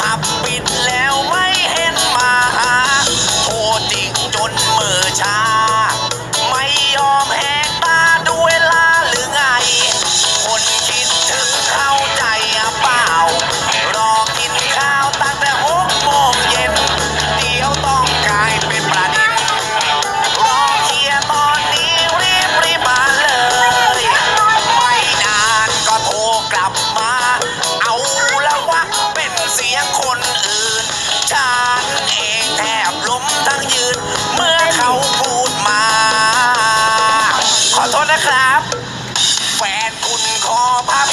pop. ยั่งยืน เมื่อเขาพูดมา ขอโทษนะครับ แฟนคุณขอพับ